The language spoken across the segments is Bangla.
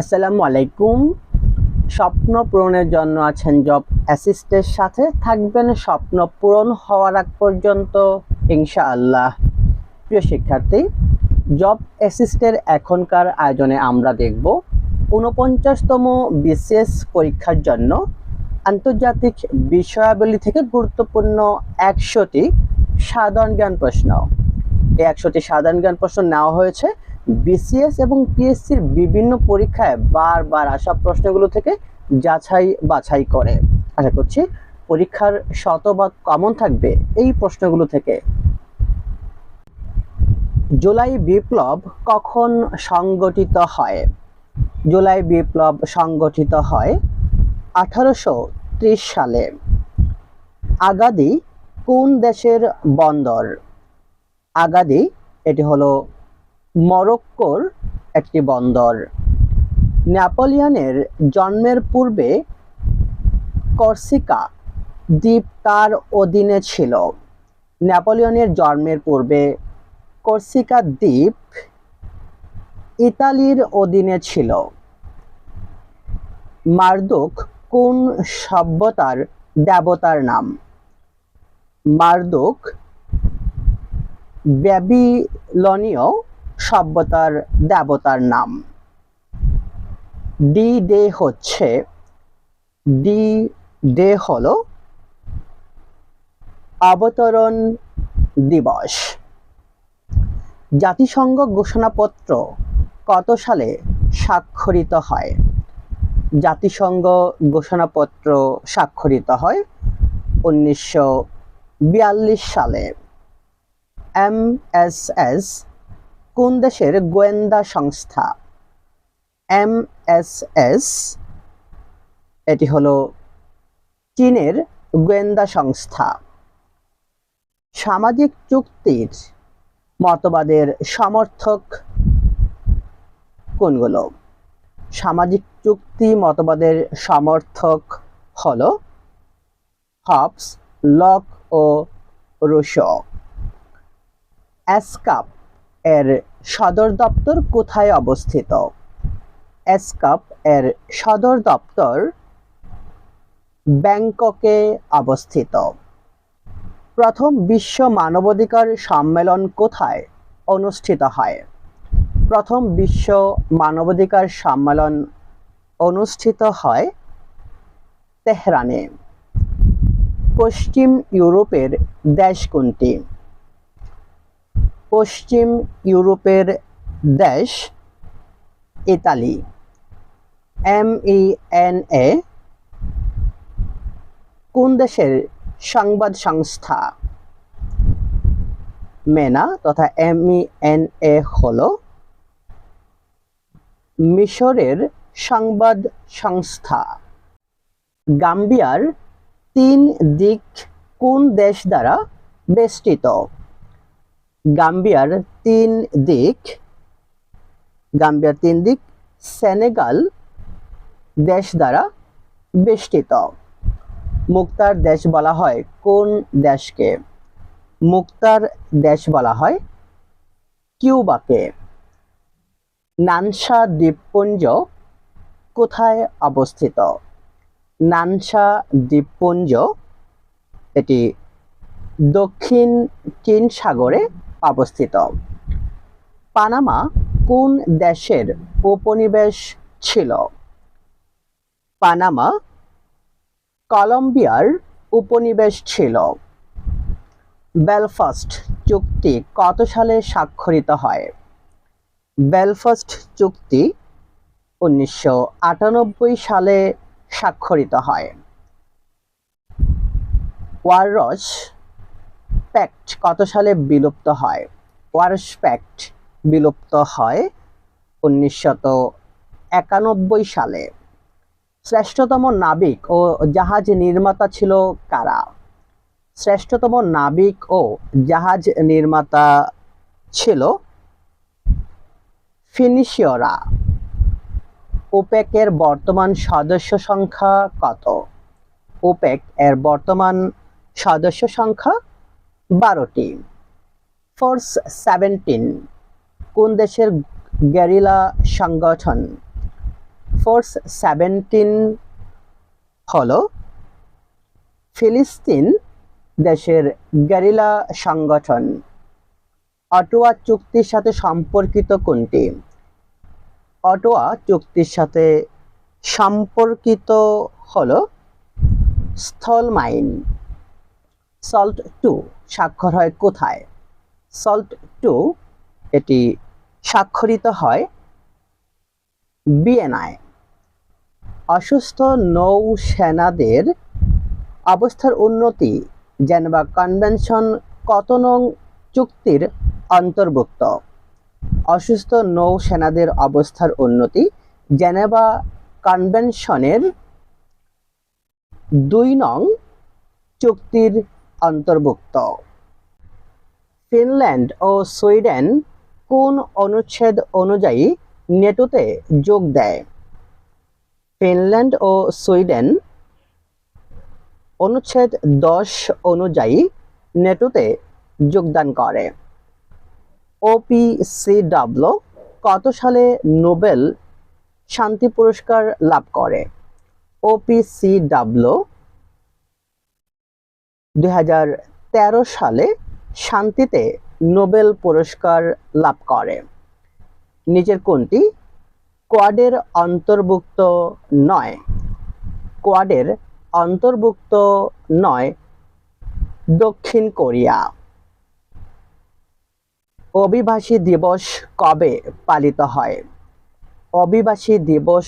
আসসালামু আলাইকুম স্বপ্ন পূরণের জন্য আছেন জব অ্যাসিস্টের সাথে থাকবেন স্বপ্ন পূরণ হওয়ার আগ পর্যন্ত, ইনশাআল্লাহ। প্রিয় শিক্ষার্থী জব অ্যাসিস্টের এখনকার আয়োজনে আমরা দেখব ঊনপঞ্চাশতম বিসিএস পরীক্ষার জন্য আন্তর্জাতিক বিষয়াবলী থেকে গুরুত্বপূর্ণ একশোটি সাধারণ জ্ঞান প্রশ্ন। এই একশোটি সাধারণ জ্ঞান প্রশ্ন নেওয়া হয়েছে। বিসিএস এবং পিএসসির বিভিন্ন পরীক্ষায় বারবার আসা প্রশ্নগুলো থেকে যাচাই বাছাই করে। আশা করছি পরীক্ষার শতভাগ কমন থাকবে এই প্রশ্নগুলো থেকে। জুলাই বিপ্লব কখন সংগঠিত হয়? জুলাই বিপ্লব সংগঠিত হয় আঠারোশো ত্রিশ সালে। আগাদি কোন দেশের বন্দর? আগাদি, এটি হলো মরক্কোর একটি বন্দর। নেপোলিয়নের জন্মের পূর্বে কর্সিকা দ্বীপ তার অধীনে ছিল। নেপোলিয়নের জন্মের পূর্বে কর্সিকা দ্বীপ ইতালির অধীনে ছিল। মার্দুক কোন সভ্যতার দেবতার নাম? মার্দুক ব্যাবিলনীয় সভ্যতার দেবতার নাম। ডি ডে হচ্ছে, ডি ডে হল অবতরণ দিবস। জাতিসংঘ ঘোষণাপত্র কত সালে স্বাক্ষরিত হয়? জাতিসংঘ ঘোষণাপত্র স্বাক্ষরিত হয় উনিশশো বিয়াল্লিশ সালে। এম এস এস কোন দেশের গোয়েন্দা সংস্থা? এম এস এস, এটি হলো চীনের গোয়েন্দা সংস্থা। সামাজিক চুক্তির মতবাদের সমর্থক কোনগুলো? সামাজিক চুক্তি মতবাদের সমর্থক হল হবস, লক ও রুশো। অ্যাসকাপ এর সদর দপ্তর কোথায় অবস্থিত? এসকাপ এর সদর দপ্তর ব্যাংককে অবস্থিত। প্রথম বিশ্ব মানবাধিকার সম্মেলন কোথায় অনুষ্ঠিত হয়? প্রথম বিশ্ব মানবাধিকার সম্মেলন অনুষ্ঠিত হয় তেহরানে। পশ্চিম ইউরোপের দেশ কোনটি? পশ্চিম ইউরোপের দেশ Italy. M E N A, কোন দেশের সংবাদ সংস্থা? মেনা তথা এম ই এন এ হল মিশরের সংবাদ সংস্থা। গাম্বিয়ার তিন দিক কোন দেশ দ্বারা বেষ্টিত? গাম্বিয়ার তিন দিক, গাম্বিয়ার তিন দিক, সেনেগাল দেশ দ্বারা বেষ্টিত। মুক্তার দেশ বলা হয় কোন দেশকে? মুক্তার দেশ বলা হয় কিউবাকে। নানসা দ্বীপপুঞ্জ কোথায় অবস্থিত? নানসা দ্বীপপুঞ্জ, এটি দক্ষিণ চীন সাগরে অবস্থিত। পানামা কোন দেশের উপনিবেশ ছিল? পানামা কলম্বিয়ার উপনিবেশ ছিল। বেলফাস্ট চুক্তি কত সালে স্বাক্ষরিত হয়? বেলফাস্ট চুক্তি উনিশশো আটানব্বই সালে স্বাক্ষরিত হয়। ওয়ারস প্যাক্ট কত সালে বিলুপ্ত হয়? ওয়ারস প্যাক্ট বিলুপ্ত হয় উনিশশত একানব্বই সালে। শ্রেষ্ঠতম নাবিক ও জাহাজ নির্মাতা ছিল কারা? শ্রেষ্ঠতম নাবিক ও জাহাজ নির্মাতা ছিল ফিনিশিয়রা। ওপেকের বর্তমান সদস্য সংখ্যা কত? ওপেক এর বর্তমান সদস্য সংখ্যা বারোটি ফোর্স সেভেন্টিন কোন দেশের গ্যারিলা সংগঠন? ফোর্স সেভেন্টিন হল ফিলিস্তিন দেশের গ্যারিলা সংগঠন। অটোয়া চুক্তির সাথে সম্পর্কিত কোনটি? অটোয়া চুক্তির সাথে সম্পর্কিত হল স্থল মাইন সল্ট টু স্বাক্ষর হয় কোথায়? সল্ট টু এটি স্বাক্ষরিত হয় বিএনআই অসুস্থ নৌসেনাদের অবস্থার উন্নতি, জেনেভা কনভেনশন কত নং চুক্তির অন্তর্ভুক্ত? অসুস্থ নৌসেনাদের অবস্থার উন্নতি, জেনেভা কনভেনশনের দুই নং চুক্তির অন্তর্ভুক্ত। ফিনল্যান্ড ও সুইডেন কোন অনুচ্ছেদ অনুযায়ী নেটোতে যোগ দেয়? ফিনল্যান্ড ও সুইডেন অনুচ্ছেদ দশ অনুযায়ী নেটোতে যোগদান করে। ওপিসিডাব্লিউ কত সালে নোবেল শান্তি পুরস্কার লাভ করে? ওপিসিডাব্লিউ দু হাজার তেরো সালে শান্তিতে নোবেল পুরস্কার লাভ করে। নিচের কোনটি? কোয়াডের অন্তর্ভুক্ত নয়। কোয়াডের অন্তর্ভুক্ত নয় দক্ষিণ কোরিয়া। অভিবাসী দিবস কবে পালিত হয়? অভিবাসী দিবস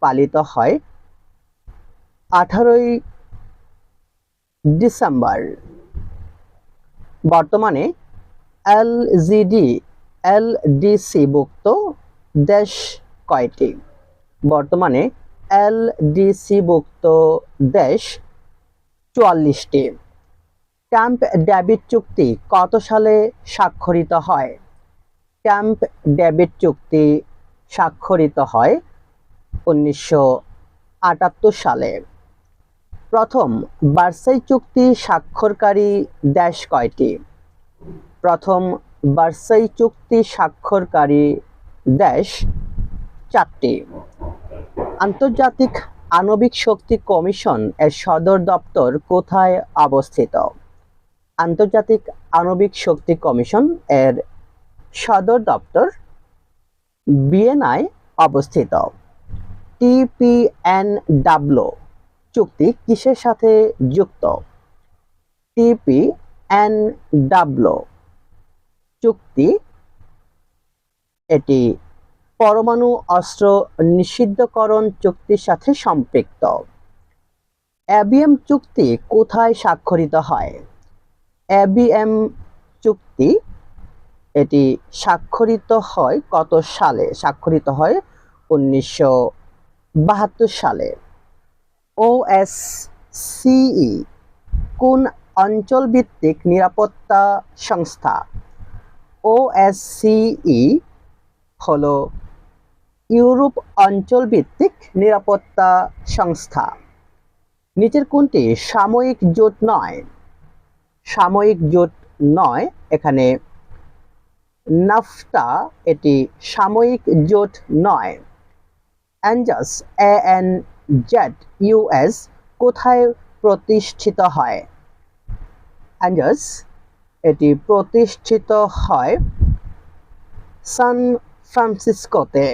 পালিত হয় আঠারোই ডিসেম্বর। বর্তমানে এলজিডি ভুক্ত দেশ কয়টি? বর্তমানে এলডিসি ভুক্ত দেশ চুয়াল্লিশটি। ক্যাম্প ডেভিড চুক্তি কত সালে স্বাক্ষরিত হয়? ক্যাম্প ডেভিড চুক্তি স্বাক্ষরিত হয় উনিশশো আটাত্তর সালে। প্রথম বার্সাই চুক্তি স্বাক্ষরকারী দেশ কয়টি? প্রথম বার্সাই চুক্তি স্বাক্ষরকারী দেশ চারটি। আন্তর্জাতিক আণবিক শক্তি কমিশন এর সদর দপ্তর কোথায় অবস্থিত? আন্তর্জাতিক আণবিক শক্তি কমিশন এর সদর দপ্তর বিএনআই অবস্থিত। টিপিএনডাব্লিউ চুক্তি কিসের সাথে যুক্ত? টিপি টিপিএনডাব্লিউ চুক্তি এটি পরমাণু অস্ত্র নিষিদ্ধকরণ চুক্তির সাথে সম্পৃক্ত। অ্যাবিএম চুক্তি কোথায় স্বাক্ষরিত হয়? অ্যাবিএম চুক্তি এটি স্বাক্ষরিত হয় কত সালে? স্বাক্ষরিত হয় উনিশশো বাহাত্তর বাহাত্তর সালে ওএসসিই কোন অঞ্চলভিত্তিক নিরাপত্তা সংস্থা? ওএসসিই হল ইউরোপ অঞ্চলভিত্তিক নিরাপত্তা সংস্থা। নিচের কোনটি? সাময়িক জোট নয়। সাময়িক জোট নয়, এখানে নাফটা এটি সাময়িক জোট নয়। ANZUS, A N Z US কোথায় প্রতিষ্ঠিত হয়? অ্যাঞ্জাস এটি প্রতিষ্ঠিত হয় সান ফ্রান্সিসকোতে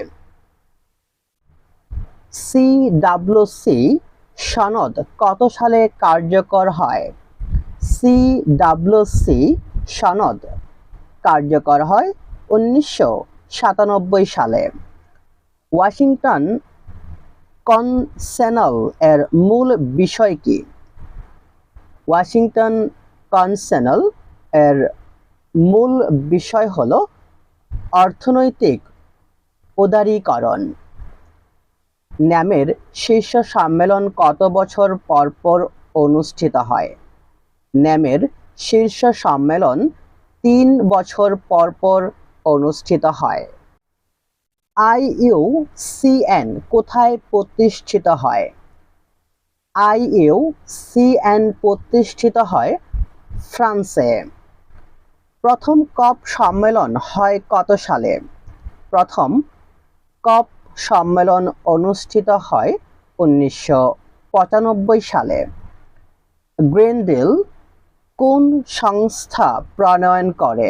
সিডাব্লিউসি সনদ কত সালে কার্যকর হয়? সিডাব্লিউসি সনদ কার্যকর হয় উনিশশো সাতানব্বই সালে। ওয়াশিংটন কনসেনল এর মূল বিষয় কি? ওয়াশিংটন কনসেনল এর মূল বিষয় হল অর্থনৈতিক উদারীকরণ। ন্যামের শীর্ষ সম্মেলন কত বছর পর পর অনুষ্ঠিত হয়? ন্যামের শীর্ষ সম্মেলন তিন বছর পর পর অনুষ্ঠিত হয়। আইইউসিএন কোথায় প্রতিষ্ঠিত হয়? আইইউসিএন প্রতিষ্ঠিত হয় ফ্রান্সে। প্রথম কপ সম্মেলন হয় কত সালে? প্রথম কপ সম্মেলন অনুষ্ঠিত হয় উনিশশো পঁচানব্বই সালে। গ্রিন ডিল কোন সংস্থা প্রণয়ন করে?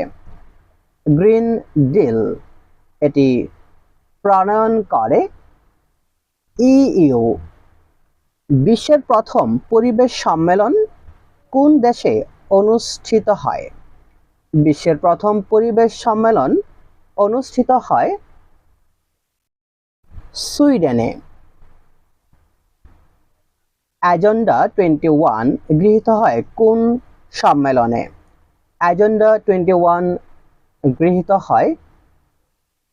গ্রিন ডিল এটি প্রণয়ন করে ইইউ। বিশ্বের প্রথম পরিবেশ সম্মেলন কোন দেশে অনুষ্ঠিত হয়? বিশ্বের প্রথম পরিবেশ সম্মেলন অনুষ্ঠিত হয় সুইডেনে। অ্যাজেন্ডা টোয়েন্টি ওয়ান গৃহীত হয় কোন সম্মেলনে? অ্যাজেন্ডা টোয়েন্টি ওয়ান গৃহীত হয়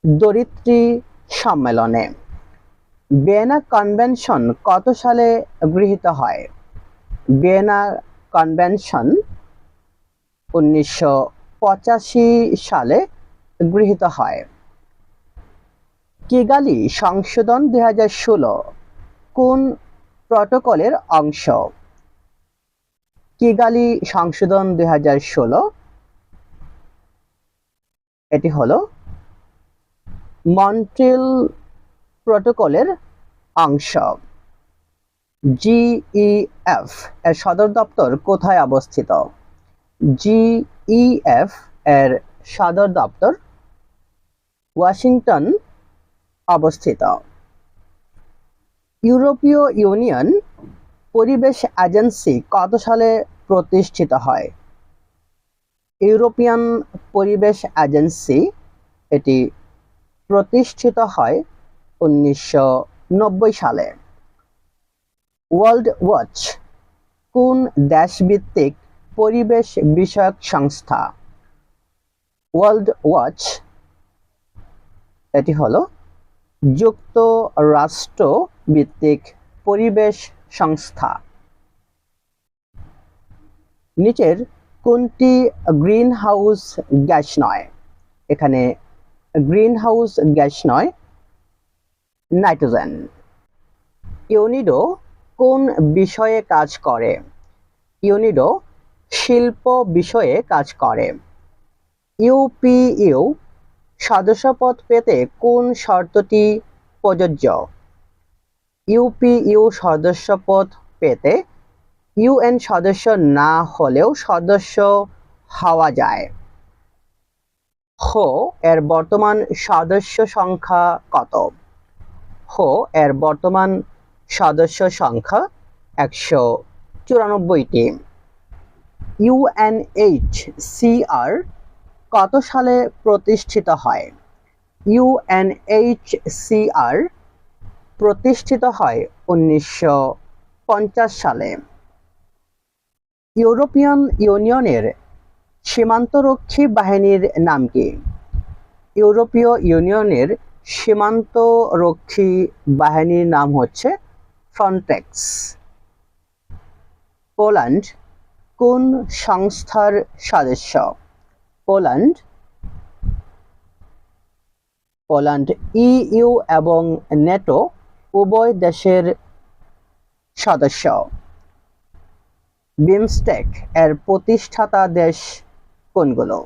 দরিদ্রী সম্মেলনে। ভিয়েনা কনভেনশন কত সালে গৃহীত হয়? ভিয়েনা কনভেনশন উনিশশো পঁচাশি সালে গৃহীত হয়। কিগালি সংশোধন দুই হাজার ষোলো কোন প্রটোকলের অংশ? কিগালি সংশোধন দুই হাজার ষোলো। এটি হলো মন্ট্রিল প্রটোকলের অংশ। জিইএফ এর সদর দপ্তর কোথায় অবস্থিত? জিইএফ এর সদর দপ্তর ওয়াশিংটন অবস্থিত। ইউরোপীয় ইউনিয়ন পরিবেশ এজেন্সি কত সালে প্রতিষ্ঠিত হয়? ইউরোপিয়ান পরিবেশ এজেন্সি এটি প্রতিষ্ঠিত হয় উনিশশো নব্বই সালে। ওয়ার্ল্ড ওয়াচ কোন দেশভিত্তিক পরিবেশ বিষয়ক সংস্থা? ওয়ার্ল্ড ওয়াচ এটি হলো যুক্তরাষ্ট্র ভিত্তিক পরিবেশ সংস্থা। নিচের কোনটি গ্রিন হাউস গ্যাস নয়? এখানে গ্রিন হাউস গ্যাস নয়, নাইট্রোজেন। ইউনিডো কোন বিষয়ে কাজ করে? ইউনিডো শিল্প বিষয়ে কাজ করে। ইউপিইউ সদস্যপদ পেতে কোন শর্তটি প্রযোজ্য? ইউপিইউ সদস্যপদ পেতে ইউএন সদস্য না হলেও সদস্য হওয়া যায়। হো, এর বর্তমান সদস্য সংখ্যা কত? হো, এর বর্তমান সদস্য সংখ্যা একশো চুরানব্বইটি। ইউএনএইচসিআর কত সালে প্রতিষ্ঠিত হয়? ইউএনএইচসিআর প্রতিষ্ঠিত হয় উনিশশো পঞ্চাশ সালে। ইউরোপিয়ান ইউনিয়নের সীমান্তরক্ষী বাহিনীর নাম কি? ইউরোপীয় ইউনিয়নের সীমান্তরক্ষী বাহিনীর নাম হচ্ছে ফ্রন্টেক্স। পোল্যান্ড কোন সংস্থার সদস্য? পোল্যান্ড। পোল্যান্ড ইইউ এবং নেটো উভয় দেশের সদস্য। বিমস্টেক এর প্রতিষ্ঠাতা দেশ কোনগুলো?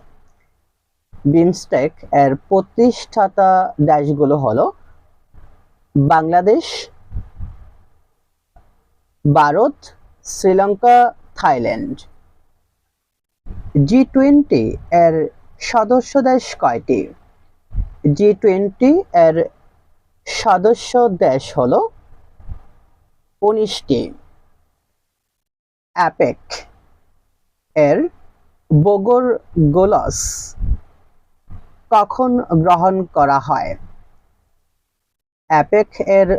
বিমস্টেক এর প্রতিষ্ঠাতা দেশগুলো হলো Bangladesh, Bharat, Sri Lanka, Thailand. G twenty এর সদস্য দেশ কয়টি? জি টোয়েন্টি এর সদস্য দেশ হল উনিশটি। অ্যাপেক এর বগর গোলস কখন গ্রহণ করা হয়? অ্যাপেক এর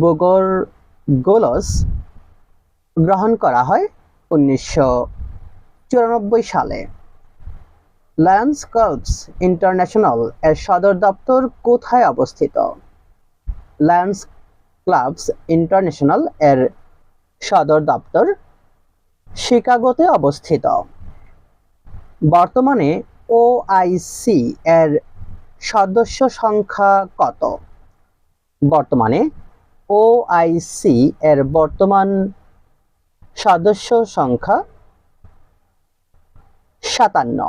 বগর গোলস গ্রহণ করা হয় উনিশশো চুরানব্বই সালে। লায়ন্স ক্লাবস ইন্টারন্যাশনাল এর সদর দপ্তর কোথায় অবস্থিত? লায়ন্স ক্লাবস ইন্টারন্যাশনাল এর সদর দপ্তর শিকাগোতে অবস্থিত। বর্তমানে ওআইসি এর সদস্য সংখ্যা কত? বর্তমানে ওআইসি এর বর্তমান সদস্য সংখ্যা সাতান্ন।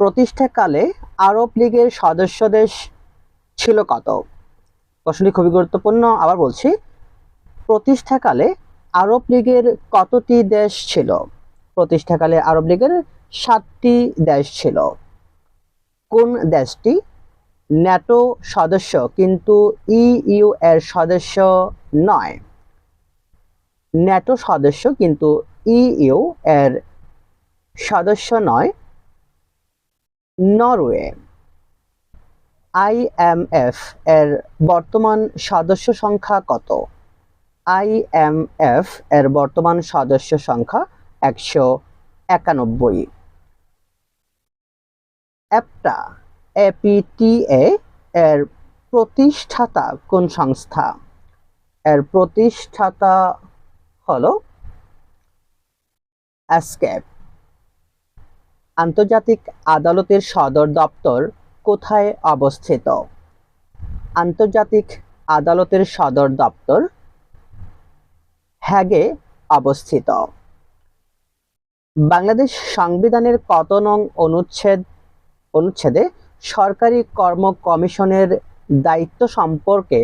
প্রতিষ্ঠাকালে আরব লীগের সদস্য দেশ ছিল কত? প্রশ্নটি খুবই গুরুত্বপূর্ণ। আবার বলছি, প্রতিষ্ঠাকালে আরব লীগের কতটি দেশ ছিল? প্রতিষ্ঠাকালে আরব লীগের সাতটি দেশ ছিল। কোন দেশটি? ন্যাটো সদস্য, কিন্তু ইইউ এর সদস্য নয়। ন্যাটো সদস্য, কিন্তু ইইউ এর সদস্য নয়। নরওয়ে। আইএমএফ এর বর্তমান সদস্য সংখ্যা কত? আইএমএফ এর বর্তমান সদস্য সংখ্যা একশো একানব্বই। অ্যাপটা এপিটিএ এর প্রতিষ্ঠাতা কোন সংস্থা? এর প্রতিষ্ঠাতা হলো অ্যাসকেপ আন্তর্জাতিক আদালতের সদর দপ্তর কোথায় অবস্থিত? আন্তর্জাতিক আদালতের সদর দপ্তর হ্যাগে অবস্থিত। বাংলাদেশ সংবিধানের কত নং অনুচ্ছেদ, অনুচ্ছেদে সরকারি কর্ম কমিশনের দায়িত্ব সম্পর্কে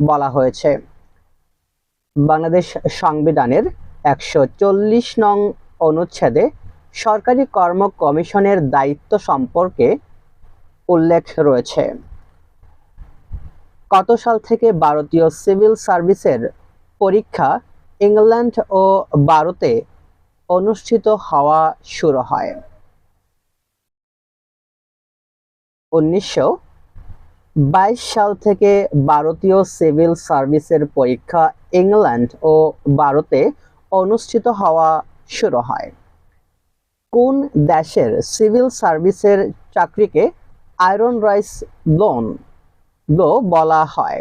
বলা হয়েছে? বাংলাদেশ সংবিধানের একশো চল্লিশ নং অনুচ্ছেদে সরকারি কর্ম কমিশনের দায়িত্ব সম্পর্কে উল্লেখ রয়েছে। কত সাল থেকে ভারতীয় সিভিল সার্ভিসের পরীক্ষা ইংল্যান্ড ও ভারতে অনুষ্ঠিত হওয়া শুরু হয়। উনিশশো বাইশ সাল থেকে ভারতীয় সিভিল সার্ভিসের পরীক্ষা ইংল্যান্ড ও ভারতে অনুষ্ঠিত হওয়া শুরু হয়। কোন দেশের সিভিল সার্ভিসের চাকরিকে আয়রন রাইস লোন লো বলা হয়?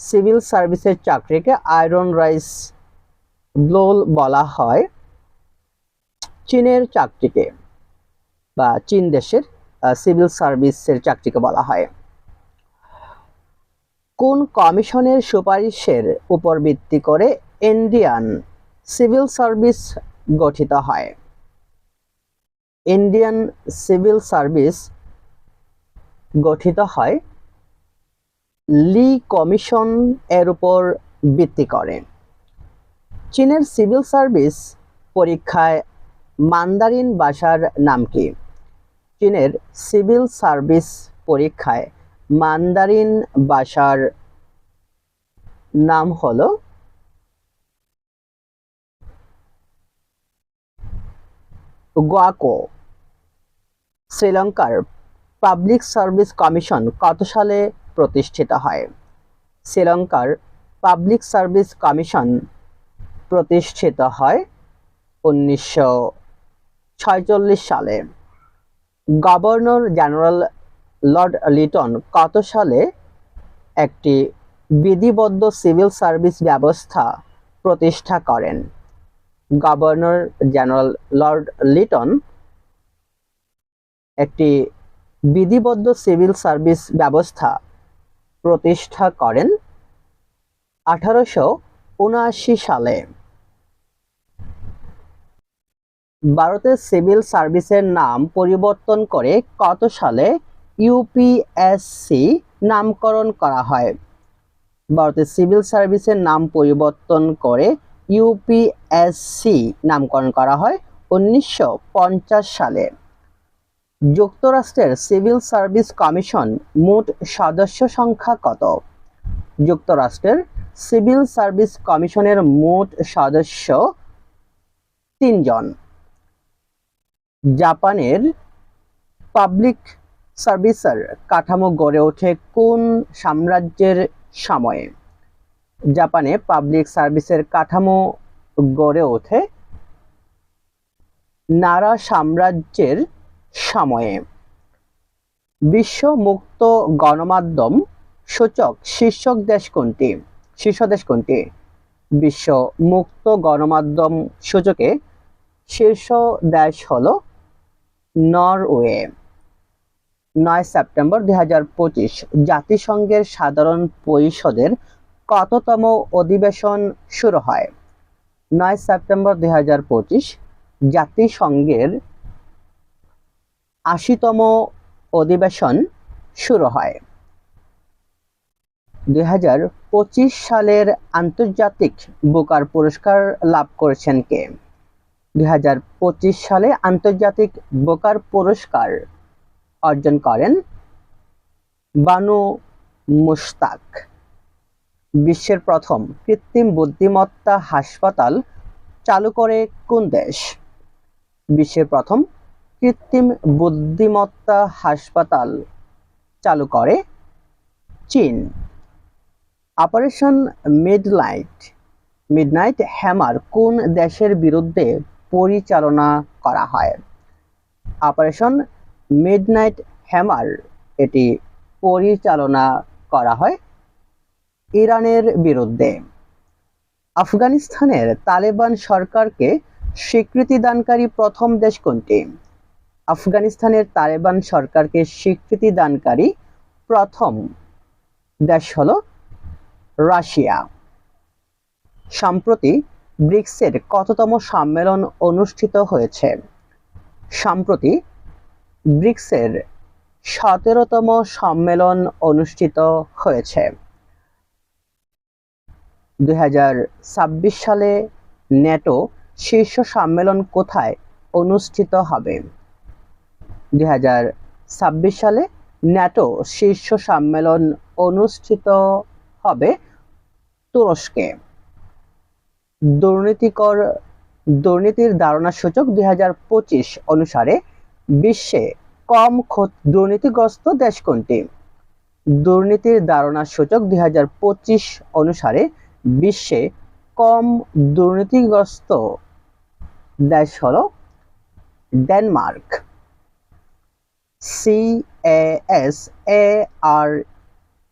সিভিল সার্ভিসের চাকরিকে আয়রন রাইস ব্লোল বলা হয়। চীনের চাকরিকে বা চীন দেশের সিভিল সার্ভিসের চাকরিকে বলা হয়। কোন কমিশনের সুপারিশের উপর ভিত্তি করে ইন্ডিয়ান সিভিল সার্ভিস গঠিত হয়? ইন্ডিয়ান সিভিল সার্ভিস গঠিত হয় লি কমিশন এর উপর ভিত্তি করে। চীনের সিভিল সার্ভিস পরীক্ষায় মান্দারিন ভাষার নাম কি? চীনের সিভিল সার্ভিস পরীক্ষায় মান্দারিন ভাষার নাম হলো গোয়াকো, শ্রীলঙ্কার পাবলিক সার্ভিস কমিশন কত সালে প্রতিষ্ঠিত হয়। শ্রীলঙ্কার পাবলিক সার্ভিস কমিশন প্রতিষ্ঠিত হয় উনিশশো সালে। গভর্নর জেনারেল লর্ড লিটন কত সালে একটি বিধিবদ্ধ সিভিল সার্ভিস ব্যবস্থা প্রতিষ্ঠা করেন? গভর্নর জেনারেল লর্ড লিটন একটি বিধিবদ্ধ সিভিল সার্ভিস ব্যবস্থা প্রতিষ্ঠা করেন আঠারোশো উনআশি সালে। ভারতের সিভিল সার্ভিসের নাম পরিবর্তন করে কত সালে ইউপিএসসি নামকরণ করা হয়? ভারতের সিভিল সার্ভিসের নাম পরিবর্তন করে ইউপিএসসি নামকরণ করা হয় উনিশশো পঞ্চাশ সালে। যুক্তরাষ্ট্রের সিভিল সার্ভিস কমিশন মোট সদস্য সংখ্যা কত? যুক্তরাষ্ট্রের সিভিল সার্ভিস কমিশনের মোট সদস্য তিনজন। জাপানের পাবলিক সার্ভিসের কাঠামো গড়ে ওঠে কোন সাম্রাজ্যের সময়ে? জাপানে পাবলিক সার্ভিসের কাঠামো গড়ে ওঠে নারা সাম্রাজ্যের সময়ে। বিশ্ব মুক্ত গণমাধ্যম সূচক শীর্ষক দেশ কোনটি? শীর্ষ দেশ কোনটি? বিশ্ব মুক্ত গণমাধ্যম সূচকে শীর্ষ দেশ হল নরওয়ে। নয় সেপ্টেম্বর দুই হাজার পঁচিশ জাতিসংঘের সাধারণ পরিষদের কততম অধিবেশন শুরু হয়? নয় সেপ্টেম্বর দুই হাজার পঁচিশ জাতিসংঘের আশিতম অধিবেশন শুরু হয়। দুই হাজার পঁচিশ সালের আন্তর্জাতিক বুকার পুরস্কার লাভ করেছেন কে? দুই হাজার পঁচিশ সালে আন্তর্জাতিক বুকার পুরস্কার অর্জন করেন বানু মুশতাক। বিশ্বের প্রথম কৃত্রিম বুদ্ধিমত্তা হাসপাতাল চালু করে কোন দেশ? বিশ্বের প্রথম কৃত্রিম বুদ্ধিমত্তা হাসপাতাল চালু করে চীন। অপারেশন মিডলাইট মিডনাইট হ্যামার কোন দেশের বিরুদ্ধে পরিচালনা করা হয়? অপারেশন মিডনাইট হ্যামার এটি পরিচালনা করা হয় ইরানের বিরুদ্ধে। আফগানিস্তানের তালেবান সরকারকে স্বীকৃতি দানকারী প্রথম দেশ কোনটি? আফগানিস্তানের তালেবান সরকারকে স্বীকৃতি দানকারী প্রথম দেশ হল রাশিয়া। সম্প্রতি ব্রিক্সের কততম সম্মেলন অনুষ্ঠিত হয়েছে? সম্প্রতি ব্রিক্সের সতেরোতম সম্মেলন অনুষ্ঠিত হয়েছে। দুই হাজার ছাব্বিশ সালে ন্যাটো শীর্ষ সম্মেলন কোথায় অনুষ্ঠিত হবে? দুই হাজার ছাব্বিশ সালে ন্যাটো শীর্ষ সম্মেলন অনুষ্ঠিত হবে তুরস্কে। দুর্নীতিকর, দুর্নীতির ধারণা সূচক দুই হাজার পঁচিশ অনুসারে বিশ্বে কম দুর্নীতিগ্রস্ত দেশ কোনটি? দুর্নীতির ধারণা সূচক দুই হাজার পঁচিশ অনুসারে বিশ্বে কম দুর্নীতিগ্রস্ত দেশ হল Denmark. C S A R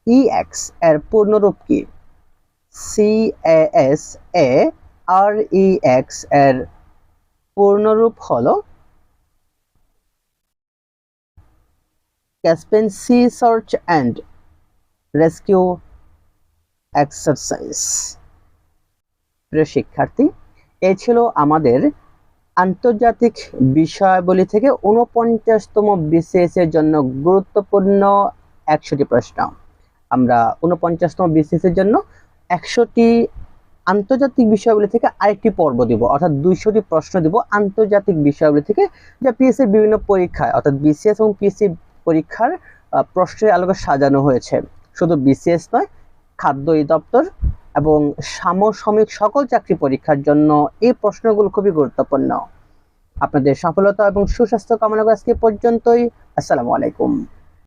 E X এর পূর্ণরূপ কি? C S A R E X এর পূর্ণরূপ হল Caspian sea search and rescue exercise প্রিয় শিক্ষার্থী, এ ছিল আমাদের আন্তর্জাতিক বিষয়াবলী থেকে উনপঞ্চাশতম বিসিএস এর জন্য গুরুত্বপূর্ণ একশোটি প্রশ্ন। আমরা উনপঞ্চাশতম বিসিএস এর জন্য একশোটি আন্তর্জাতিক বিষয়াবলী থেকে আরেকটি পর্ব দিব, অর্থাৎ দুইশোটি প্রশ্ন দিব আন্তর্জাতিক বিষয়াবলী থেকে, যা পিএসসির বিভিন্ন পরীক্ষায়, অর্থাৎ বিসিএস এবং পিএসসি পরীক্ষার প্রশ্নের আলোকে সাজানো হয়েছে। শুধু বিসিএস নয় খাদ্য অধিদপ্তর এবং সামসাময়িক সকল চাকরি পরীক্ষার জন্য এই প্রশ্নগুলো খুবই গুরুত্বপূর্ণ। আপনাদের সফলতা এবং সুস্বাস্থ্য কামনা করে আজকে পর্যন্তই। আসসালামু আলাইকুম।